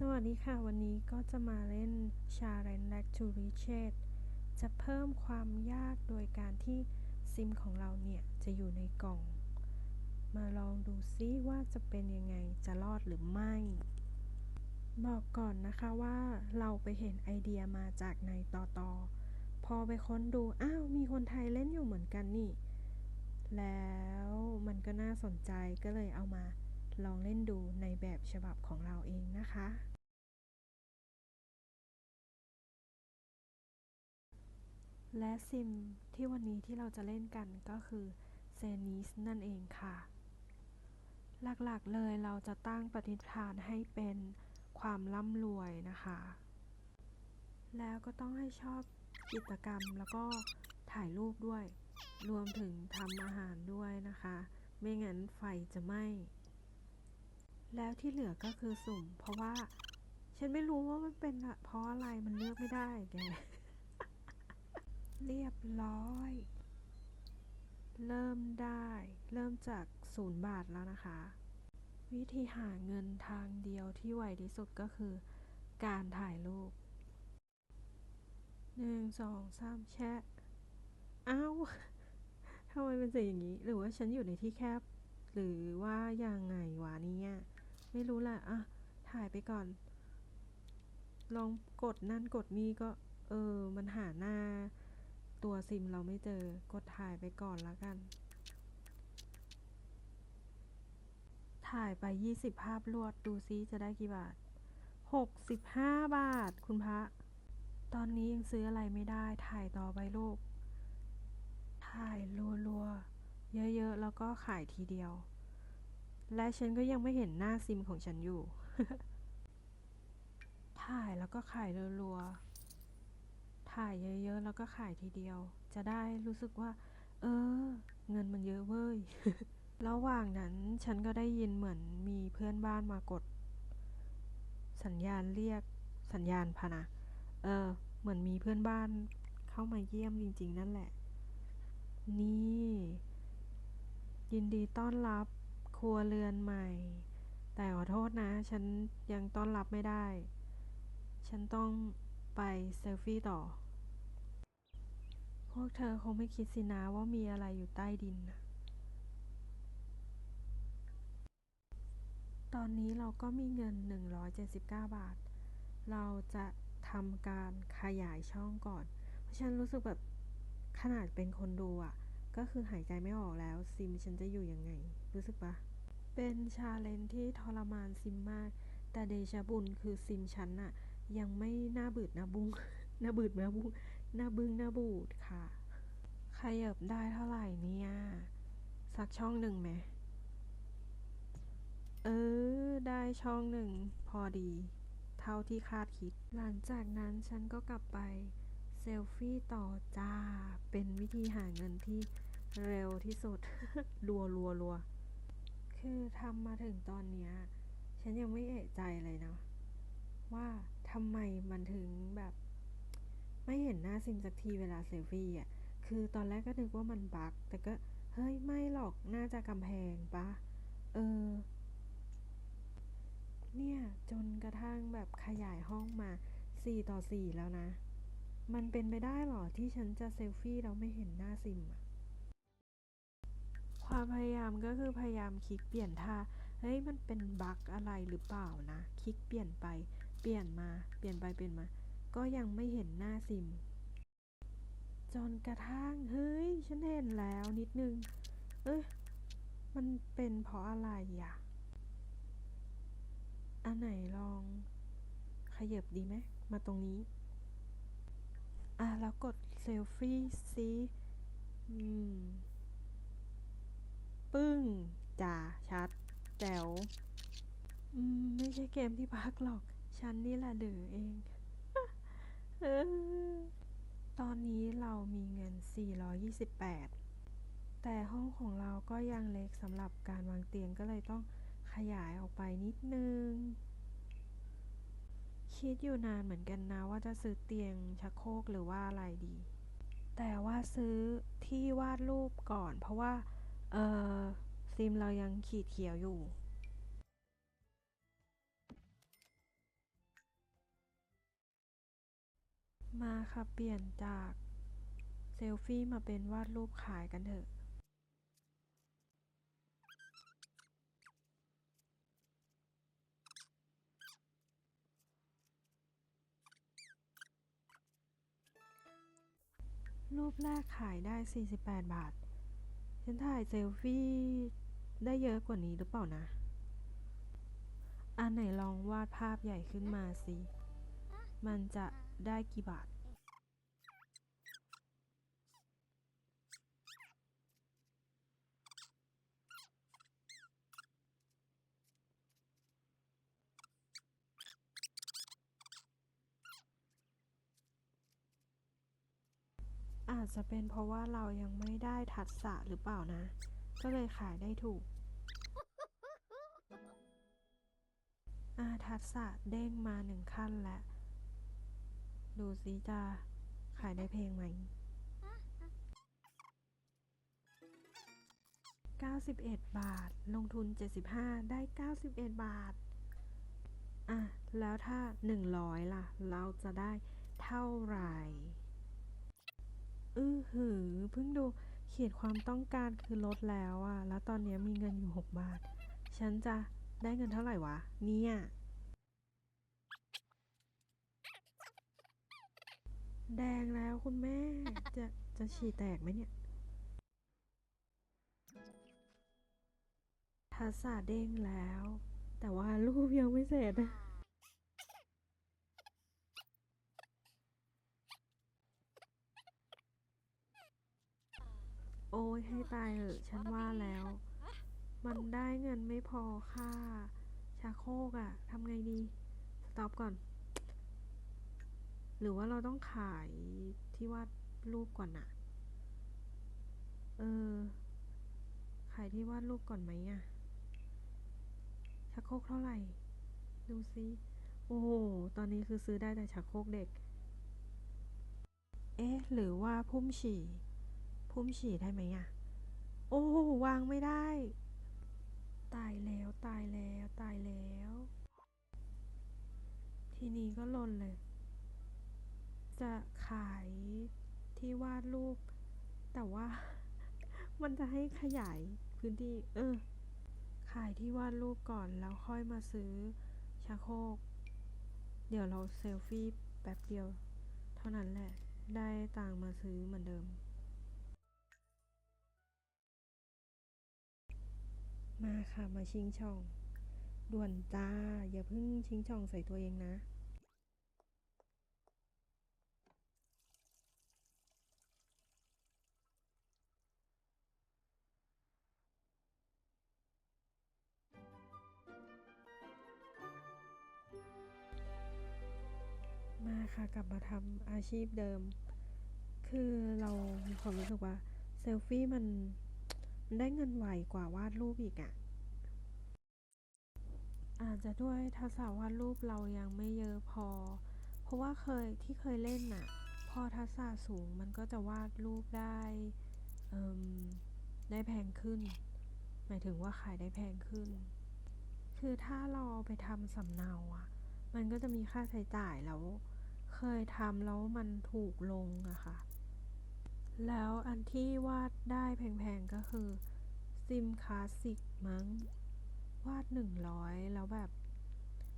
สวัสดีค่ะ วันนี้ก็จะมาเล่น Challenge Back to r i c h e จะเพิ่มความยากโดยการที่ซิมของเราเนี่ย จะอยู่ในกล่อง มาลองดูซิว่าจะเป็นยังไงจะรอดหรือไม่ บอกก่อนนะคะว่าเราไปเห็นไอเดียมาจากในต่อตอพอไปค้นดู อ้าว มีคนไทยเล่นอยู่เหมือนกันนี่ แล้วมันก็น่าสนใจก็เลยเอามา ลองเล่นดูในแบบฉบับของเราเองนะคะและซิมที่วันนี้ที่เราจะเล่นกันก็คือเซนิสนั่นเองค่ะ หลักๆเลยเราจะตั้งปฏิฐานให้เป็นความร่ำรวยนะคะ แล้วก็ต้องให้ชอบกิจกรรมแล้วก็ถ่ายรูปด้วย รวมถึงทำอาหารด้วยนะคะ ไม่งั้นไฟจะไหม้ แล้วที่เหลือก็คือสุ่ม เพราะว่า ฉันไม่รู้ว่ามันเป็นเพราะอะไรมันเลือกไม่ได้แกเรียบร้อย เริ่มได้ เริ่มจากศูนย์บาทแล้วนะคะ วิธีหาเงินทางเดียวที่ไวที่สุดก็คือ การถ่ายรูปหนึ่งสองสามแชะอ้าวทำไมเป็นสิ่งอย่างนี้ หรือว่าฉันอยู่ในที่แคบ หรือว่ายังไงวะเนี่ย ไม่รู้แหละอะถ่ายไปก่อน ลองกดนั่นกดนี่ก็ เออ มันหาหน้า ตัวซิมเราไม่เจอกดถ่ายไปก่อนละกัน ถ่ายไป 20 ภาพรวดดูซิจะได้กี่บาท 65 บาทคุณพระ ตอนนี้ยังซื้ออะไรไม่ได้ถ่ายต่อไปลูก ถ่ายรัวๆ เยอะๆ แล้วก็ขายทีเดียว และฉันก็ยังไม่เห็นหน้าซิมของฉันอยู่ ถ่ายแล้วก็ขายรัวๆ ถ่ายเยอะๆ แล้วก็ขายทีเดียว จะได้รู้สึกว่า เออ เงินมันเยอะเว้ย ระหว่างนั้นฉันก็ได้ยินเหมือนมีเพื่อนบ้านมากด สัญญาณเรียกสัญญาณพะนะ เออ เหมือนมีเพื่อนบ้านเข้ามาเยี่ยมจริง ๆ นั่นแหละ นี่ ยินดีต้อนรับ ครัวเรือนใหม่ แต่ขอโทษนะ ฉันยังต้อนรับไม่ได้ ฉันต้องไปเซลฟี่ต่อ พวกเธอคงไม่คิดสินะว่ามีอะไรอยู่ใต้ดินนะตอนนี้เราก็มีเงิน 179 บาท เราจะทำการขยายช่องก่อน เพราะฉันรู้สึกแบบขนาดเป็นคนดูอะ ก็คือหายใจไม่ออกแล้วซิมฉันจะอยู่ยังไง รู้สึกปะ เป็นชาเลนจ์ที่ทรมานซิมมาก แต่เดชะบุญคือซิมฉันน่ะยังไม่น่าบืดน่าบุ้งน่าบืดน่บุ้งน่าบึ้งน่าบูดค่ะ ขยับได้เท่าไหร่เนี่ย สักช่องหนึ่งไหม เออ ได้ช่องหนึ่งพอดี เท่าที่คาดคิด หลังจากนั้นฉันก็กลับไปเซลฟี่ต่อจ้า เป็นวิธีหาเงินที่เร็วที่สุด รัวรัวรัว คือทำมาถึงตอนเนี้ยฉันยังไม่เอะใจเลยนะ ว่าทำไมมันถึงแบบ ไม่เห็นหน้าซิมสักทีเวลาเซลฟี่อะคือตอนแรกก็นึกว่ามันบั๊กแต่ก็เฮ้ยไม่หรอกน่าจะกำแพงปะเออ เนี่ยจนกระทั่งแบบขยายห้องมา 4 ต่อ 4 แล้วนะ มันเป็นไปได้หรอที่ฉันจะเซลฟี่แล้วไม่เห็นหน้าซิมอะ ความพยายามก็คือพยายามคลิกเปลี่ยนท่า เฮ้ยมันเป็นบั๊กอะไรหรือเปล่านะ คลิกเปลี่ยนไป เปลี่ยนมา เปลี่ยนไปเปลี่ยนมา ก็ยังไม่เห็นหน้าซิม จนกระทั่ง เฮ้ย ฉันเห็นแล้วนิดนึง เอ้ย มันเป็นเพราะอะไรอะอันไหนลอง ขยับดีไหม มาตรงนี้ อะ แล้วกดเซลฟี่ซิอืม ปึ้งจ่าชัดแจ๋วอืม ไม่ใช่เกมที่พักหรอก ฉันนี่แหละเดือเองเออตอนนี้เรามีเงิน 428 แต่ห้องของเราก็ยังเล็กสำหรับการวางเตียงก็เลยต้องขยายออกไปนิดนึง คิดอยู่นานเหมือนกันนะว่าจะซื้อเตียงชักโครกหรือว่าอะไรดี แต่ว่าซื้อที่วาดรูปก่อนเพราะว่า เออซิมเรายังขีดเขียวอยู่ มาค่ะเปลี่ยนจากเซลฟี่มาเป็นวาดรูปขายกันเถอะรูปแรกขายได้ 48 บาท ฉันถ่ายเซลฟี่ได้เยอะกว่านี้หรือเปล่านะ อันไหนลองวาดภาพใหญ่ขึ้นมาสิ มันจะได้กี่บาท อาจจะเป็นเพราะว่าเรายังไม่ได้ทักษะหรือเปล่านะ ก็เลยขายได้ถูก อาทักษะเด้งมาหนึ่งขั้นแล้ว ดูสิจะขายได้เพลงไหม 91 บาท ลงทุน 75 ได้ 91 บาท อะ แล้วถ้า 100 ล่ะ เราจะได้เท่าไหร่ อือหือเพิ่งดูเขียนความต้องการคือลดแล้วอะแล้วตอนนี้มีเงินอยู่ 6 บาท ฉันจะได้เงินเท่าไหร่วะ เนี่ย แดงแล้วคุณแม่ จะจะฉี่แตกไหมเนี่ย ทัศาเด้งแล้ว แต่ว่ารูปยังไม่เสร็จ อ้ยให้ตายเหอะฉันว่าแล้ว มันได้เงินไม่พอค่าชาโคกอะทำไงดี สต็อปก่อน หรือว่าเราต้องขายที่วาดรูปก่อนอะเออ ขายที่วาดรูปก่อนไหมอะชักโคกเท่าไหร่ ดูซิ โอ้โห ตอนนี้คือซื้อได้แต่ชักโคกเด็ก เอ๊ะ หรือว่าพุ่มฉี่ พุ่มฉี่ได้ไหมอะโอ้วางไม่ได้ ตายแล้วตายแล้วตายแล้ว ทีนี้ก็ลนเลย จะขายที่วาดรูป แต่ว่า มันจะให้ขยายพื้นที่ เออ ขายที่วาดรูปก่อนแล้วค่อยมาซื้อชาโคก เดี๋ยวเราเซลฟี่แป๊บเดียว เท่านั้นแหละ ได้ตังมาซื้อเหมือนเดิม มาค่ะมาชิงช่อง ด่วนจ้า อย่าเพิ่งชิงช่องใส่ตัวเองนะ มาค่ะกลับมาทำอาชีพเดิม คือเรามีความรู้สึกว่าเซลฟี่มัน ได้เงินไวกว่าวาดรูปอีกอะ่ะ อาจจะด้วยทักษะวาดรูปเรายังไม่เยอะพอ เพราะว่าเคยที่เคยเล่นน่ะ พอทักษะสูงมันก็จะวาดรูปได้ได้แพงขึ้น หมายถึงว่าขายได้แพงขึ้น คือถ้าเราเอาไปทำสำเนาอะมันก็จะมีค่าใช้จ่ายแล้ว เคยทำแล้วมันถูกลงอะค่ะ แล้วอันที่วาดได้แพงๆก็คือซิมคลาสสิกมั้ง วาดหนึ่งร้อยแล้วแบบ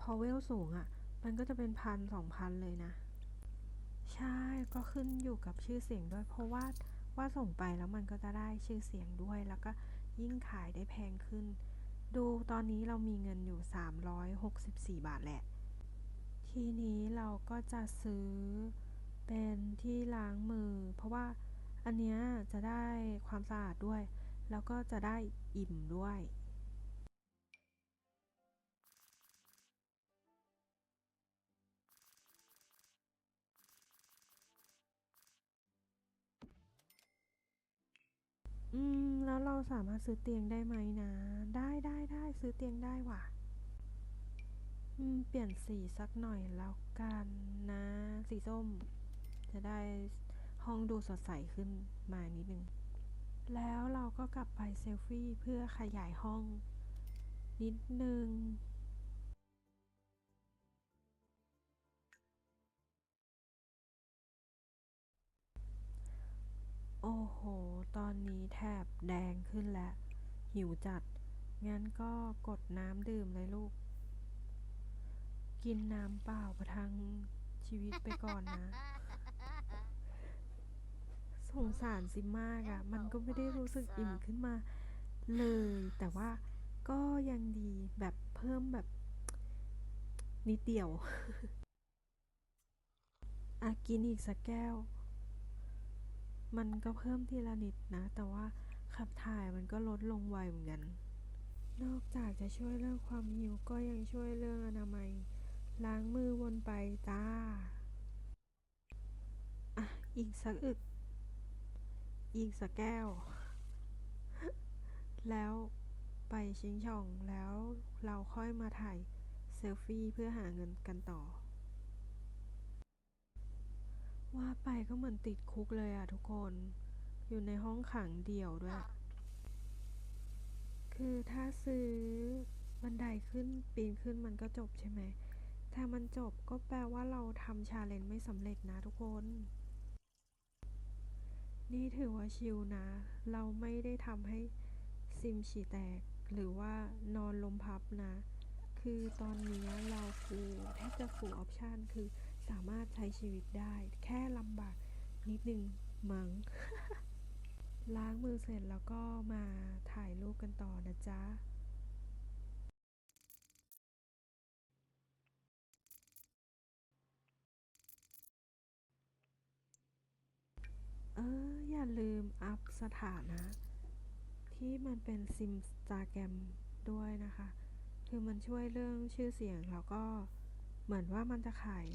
พอเวลสูงอะ่ะ มันก็จะเป็นพันสองพันเลยนะ ใช่ก็ขึ้นอยู่กับชื่อเสียงด้วยเพราะว่าว่าดส่งไปแล้วมันก็จะได้ชื่อเสียงด้วยแล้วก็ยิ่งขายได้แพงขึ้น ดูตอนนี้เรามีเงินอยู่ 364 บาทแหละ ทีนี้เราก็จะซื้อเป็นที่ล้างมือ เพราะว่า อันเนี้ยจะได้ความสะอาดด้วย แล้วก็จะได้อิ่มด้วยอืม แล้วเราสามารถซื้อเตียงได้ไหมนะ ได้ได้ได้ซื้อเตียงได้ว่ะ อืม เปลี่ยนสีสักหน่อยแล้วกันนะ สีส้ม จะได้ ห้องดูสดใสขึ้นมานิดนึง แล้วเราก็กลับไปเซลฟี่เพื่อขยายห้อง นิดนึงโอ้โห ตอนนี้แทบแดงขึ้นแล้ว หิวจัด งั้นก็กดน้ำดื่มเลยลูก กินน้ำเปล่าประทังชีวิตไปก่อนนะ สงสารซิมมากอะ่ะ มันก็ไม่ได้รู้สึกอิ่มขึ้นมาเลย แต่ว่าก็ยังดีแบบเพิ่มแบบนิดเดียวอะกินอีกสักแก้ว มันก็เพิ่มทีละนิดนะ แต่ว่าขับถ่ายมันก็ลดลงไวเหมือนกัน นอกจากจะช่วยเรื่องความหิวก็ยังช่วยเรื่องอนามัย ล้างมือวนไปจ้า อะ อีกสักอึก อีกสักแก้ว แล้วไปชิงช่องแล้วเราค่อยมาถ่ายเซลฟี่เพื่อหาเงินกันต่อ ว่าไปก็เหมือนติดคุกเลยอะทุกคน อยู่ในห้องขังเดี่ยวด้วย คือถ้าซื้อบันไดขึ้นปีนขึ้นมันก็จบใช่ไหม ถ้ามันจบก็แปลว่าเราทำชาเลนจ์ไม่สำเร็จนะทุกคน นี่ถือว่าชิลนะ เราไม่ได้ทำให้ซิมฉี่แตก หรือว่านอนลมพับนะ คือตอนนี้เราฟูแทบจะฟูออปชันคือสามารถใช้ชีวิตได้ แค่ลำบากนิดนึงมัง้งล้างมือเสร็จแล้วก็มาถ่ายรูปกันต่อนะจ๊ะ เออ อย่าลืมอัพ สถานะ ที่มันเป็นซิมสตาแกรมด้วยนะคะ คือมันช่วยเรื่องชื่อเสียงแล้วก็เหมือนว่ามันจะขาย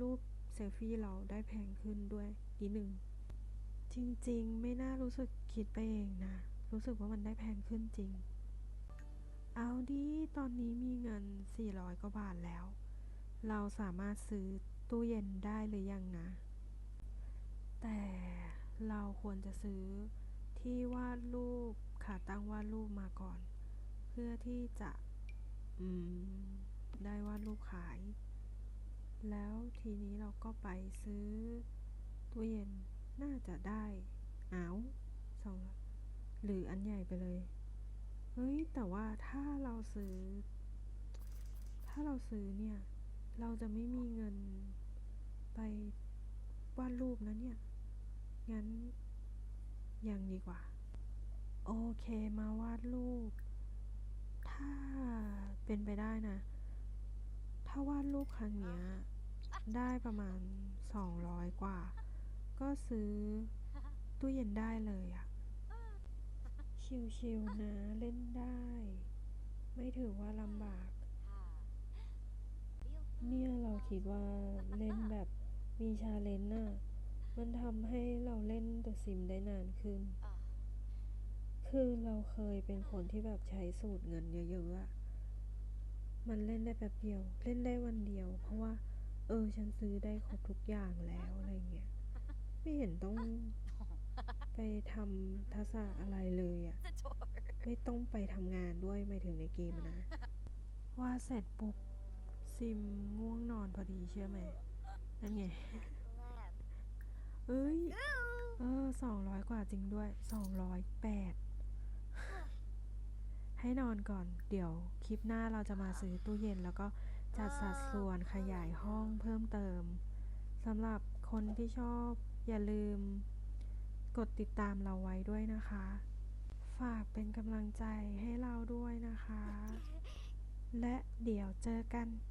รูปเซลฟี่เราได้แพงขึ้นด้วยนิดนึงจริงๆ ไม่น่ารู้สึกคิดไปเองนะ รู้สึกว่ามันได้แพงขึ้นจริง เอาดีตอนนี้มีเงิน 400 กว่าบาทแล้ว เราสามารถซื้อตู้เย็นได้หรือยังนะ แต่เราควรจะซื้อ ที่วาดรูปขาตั้งวาดรูปมาก่อน เพื่อที่จะได้วาดรูปขาย แล้วทีนี้เราก็ไปซื้อตู้เย็นน่าจะได้อาสองหรืออันใหญ่ไปเลย เฮ้ย แต่ว่าถ้าเราซื้อ ถ้าเราซื้อเนี่ย เราจะไม่มีเงินไปวาดรูปนะเนี่ย งั้น ยังดีกว่า โอเคมาวาดรูป ถ้าเป็นไปได้นะ ถ้าวาดรูปครั้งเนี้ย ได้ประมาณ 200 กว่า ก็ซื้อตู้เย็นได้เลยอะชิวๆนะ เล่นได้ ไม่ถือว่าลำบาก เนี่ยเราคิดว่าเล่นแบบมีชาเลนจ์น่ะ มันทำให้เราเล่นตัวซิมได้นานขึ้น คือเราเคยเป็นคนที่แบบใช้สูตรเงินเยอะๆอะมันเล่นได้แป๊บเดียว เล่นได้วันเดียว เพราะว่า เออ ฉันซื้อได้ครบทุกอย่างแล้วอะไรเงี้ย ไม่เห็นต้องไปทำทักษะอะไรเลยอะไม่ต้องไปทำงานด้วยหมายถึงในเกมอะนะ ว่าเสร็จปุ๊บ ซิมง่วงนอนพอดีเชื่อไหมนั่นไง เอ้ย เออสองร้อยกว่าจริงด้วยสองร้อยแปดให้นอนก่อน เดี๋ยวคลิปหน้าเราจะมาซื้อตู้เย็น แล้วก็จัดสัดส่วนขยายห้องเพิ่มเติมสำหรับคนที่ชอบอย่าลืม กดติดตามเราไว้ด้วยนะคะ ฝากเป็นกำลังใจให้เราด้วยนะคะ และเดี๋ยวเจอกัน